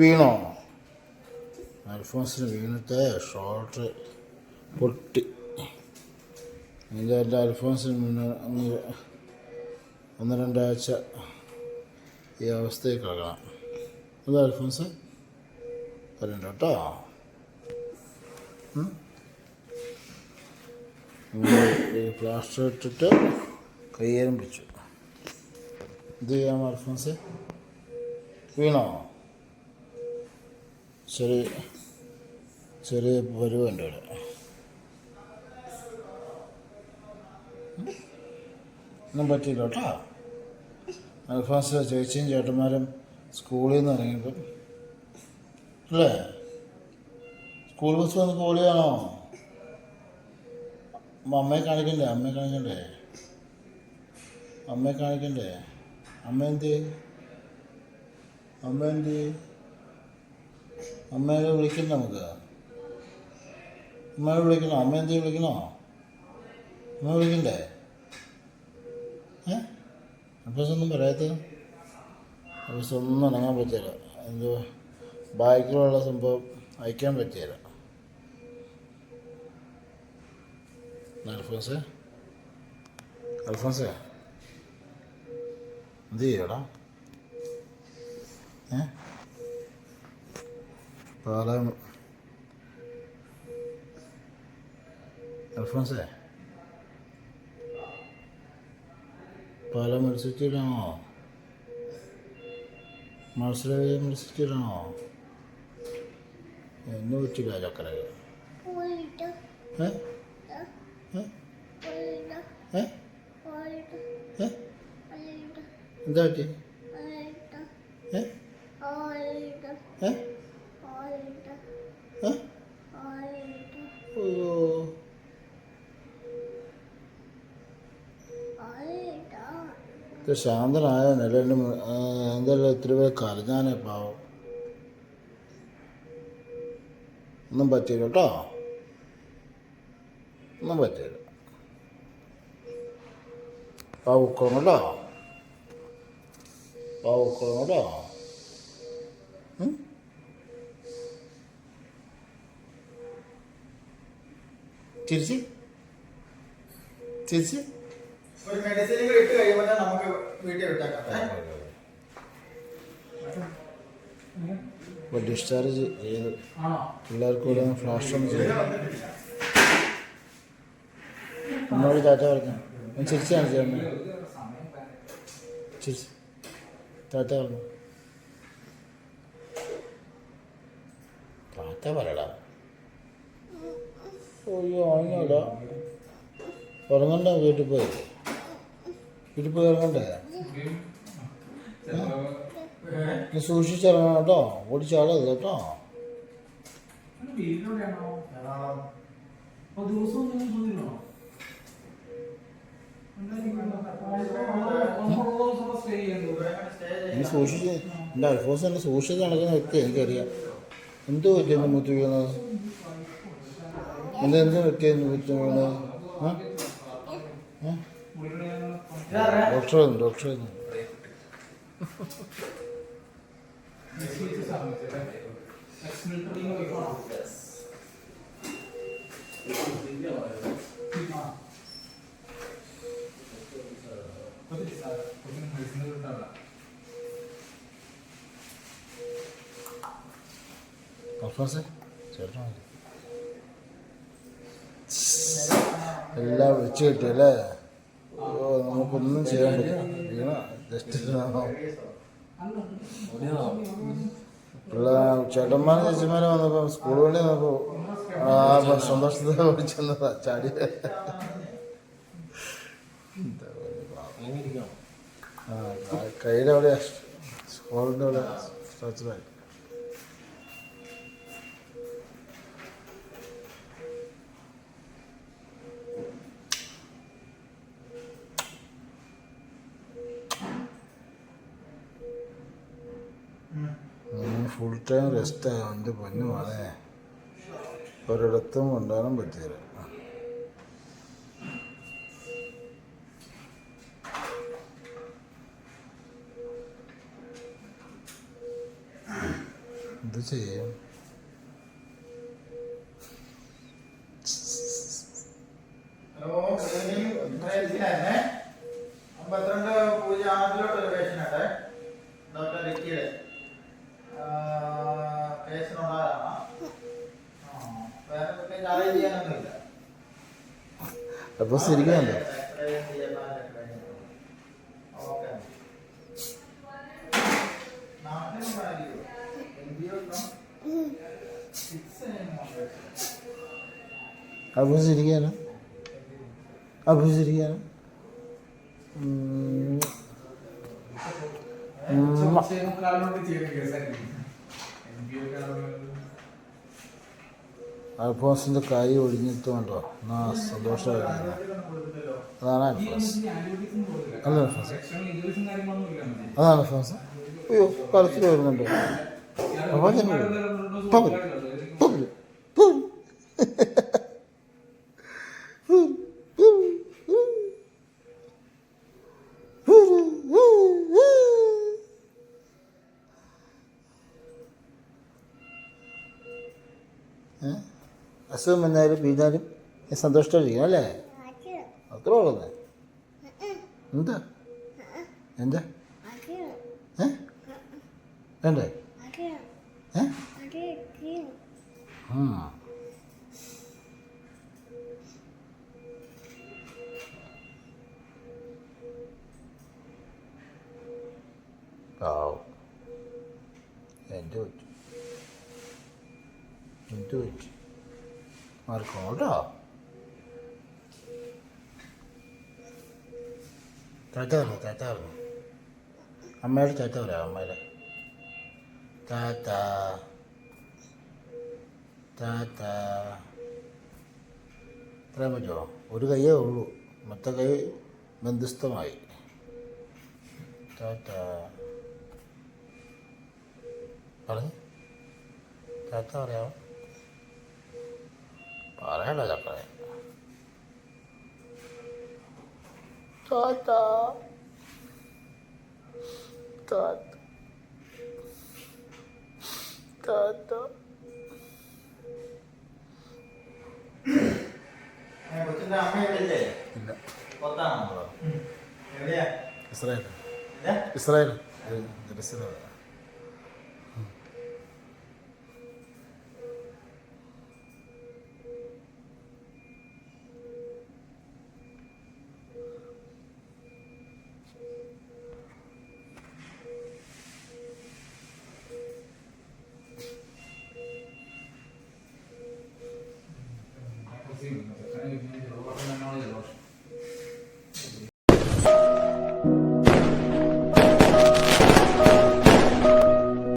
വീണോ? അൽഫോൺസിന് വീണിട്ട് ഷോർട്ട് പൊട്ടി. എന്റെ അൽഫോൺസിന് മുന്നേ ഒന്ന് രണ്ടാഴ്ച ഈ അവസ്ഥയിൽ കിടക്കണം. അത് അൽഫോൺസ്? പറയണ്ട കേട്ടോ? പ്ലാസ്റ്റർ ഇട്ടിട്ട് കയ്യേലും പിടിച്ചു. ഇത് ചെയ്യാം അൽഫോൺസ്? വീണോ? ചെറിയ ചെറിയ പരുവുണ്ട് ഇവിടെ? ഒന്നും പറ്റിയില്ല കേട്ടോ. അൽഫോൺസ് ചേച്ചിയും ചേട്ടന്മാരും സ്കൂളിൽ നിന്ന് ഇറങ്ങിയപ്പം. അല്ലേ? സ്കൂൾ ബസ് വന്ന് അമ്മ അമ്മയെ കാണിക്കണ്ടേ? അമ്മയെ കാണിക്കണ്ടേ? അമ്മയെ കാണിക്കണ്ടേ? അമ്മ എന്ത്? അമ്മ എന്ത്? അമ്മയെ വിളിക്കുന്നു നമുക്ക്. അമ്മയെ വിളിക്കണോ അമ്മ എന്ത് വിളിക്കണോ അമ്മ വിളിക്കണ്ടേ? ഏ? അഡ്രസ് ഒന്നും പറയാത്ത? അഡ്രസ് ഒന്നും അനങ്ങാൻ പറ്റില്ല. എന്തോ ബാക്കിലുള്ള സംഭവം അയക്കാൻ പറ്റിയില്ല അൽഫോൻസ് അൽഫോൻസേ എന്ത് ചെയ്യടാ? ഏ? പാലം അൽഫോൻസേ പാലം മത്സരിച്ചിട്ടാണോ മത്സര മത്സരിച്ചിട്ടാണോ എന്ന് വെച്ചില്ല ചക്കര എന്താ പറ്റി? ഏ? ഏ പോയിട്ട് ഏ പോയിട്ട് അയ്യോ പോയിട്ട് ഇത് ശാന്തനായ നിലയിലും എന്തായാലും ഇത്തിരി പേര് കരഞ്ഞാനേ പാവം. ഒന്നും പറ്റില്ല കേട്ടോ. ഒന്നും പറ്റില്ല പാവ ഉക്കണം കേട്ടോ. പാവ ഉക്കണം കേട്ടോ. തിരിച്ച് ചിരിച്ച്. ഒരു മെഡിസിൻ ഇട്ട് കഴിയുമ്പോൾ നമുക്ക് ഇപ്പോൾ ഡിസ്ചാർജ് ചെയ്ത് എല്ലാവർക്കും കൂടെ ഫ്ലാഷ് ഓൺ ചെയ്തു. എന്നോട് ടാറ്റ പറഞ്ഞു ഞാൻ ചിരിച്ച് കാണിച്ചു തന്നെ ചിരിച്ച്. ടാറ്റ പറഞ്ഞു ടാറ്റ പറയടാ. അയ്യോ അങ്ങോട്ടാ ഉറങ്ങണ്ട വീട്ടിൽ പോയി. വീട്ടിൽ കയറണ്ടേ നീ സൂക്ഷിച്ചിറങ്ങണം കേട്ടോ. ഓടിച്ചാടരുത് കേട്ടോ. നീ. സൂക്ഷിച്ച് എന്റെ അൽഫോസ് തന്നെ സൂക്ഷിച്ച് നടക്കുന്ന വ്യക്തി എനിക്കറിയാം. എന്ത് പറ്റിയെന്ന് മുത്തു വീണത്? എന്താ എന്ത് പറ്റിയെന്ന് മുത്തി വീണത്? ആ? ഡോക്ടർ ഡോക്ടർ അൽഫോസ് ചേട്ടാ എല്ലാം വിളിച്ചു കിട്ടിയല്ലേ നമുക്കൊന്നും ചെയ്യാൻ പറ്റില്ല. വീണ ജസ്റ്റ് പിള്ളേർ ചേട്ടന്മാർ ചേച്ചിമാരെ വന്നപ്പോൾ സ്കൂൾ വണ്ടി ആ സന്തോഷത്തെ വിളിച്ചെന്നതാ ചാടി. ആ കൈ- കൈയുടെ അവിടെ സ്കൂളിന്റെ അവിടെ സ്ട്രച്ചറായി ഫുൾ ടൈം റെസ്റ്റ് എൻ്റെ പൊന്നു മോനെ ഒരിടത്തും കൊണ്ടാനും പറ്റിയില്ല എന്ത് ചെയ്യും കേസിനുള്ളതാണ് ആ വേറെ പ്രത്യേകിച്ച് അറേഞ്ച് ചെയ്യാനൊന്നുമില്ല അപ്പോൾ ശരിക്കുന്നുണ്ടോ എക്സ്റേ ചെയ്യാൻ അൽഫോൺസിന്റെ കൈ ഒഴിഞ്ഞിട്ടുണ്ടോ എന്നാ സന്തോഷമായിരുന്നു അതാണ് അൽഫോൺസ്. അല്ല അൽഫോൺസ്. അതാണ് അൽഫോൺസ്. അയ്യോ കളത്തിൽ വരുന്നുണ്ട്. അപ്പോൾ അസുഖം വന്നാലും വീണാലും സന്തോഷമായിരിക്കും അല്ലേ? അത് അത്ര ഉള്ളത് എന്താ? എന്താ? ഏ? വേണ്ടേ? എന്റെ ഏ. പാവം. എന്റെ പറ്റും എന്ത് പറ്റി മാർക്കും കേട്ടോ ടാറ്റ പറഞ്ഞു അമ്മയുടെ പറയാം അമ്മയുടെ പറയാൻ പറ്റുമോ ഒരു കൈയേ ഉള്ളൂ. മറ്റേ കൈ ബന്ധുസ്ഥമായി. ടാറ്റ പറഞ്ഞു. താത്ത പറയാമോ ഇവിടെ ഇല്ലേ. ഇല്ല പുറത്താണോ എവിടെയാ? ഇസ്രായേൽ. ഇസ്രായേൽ.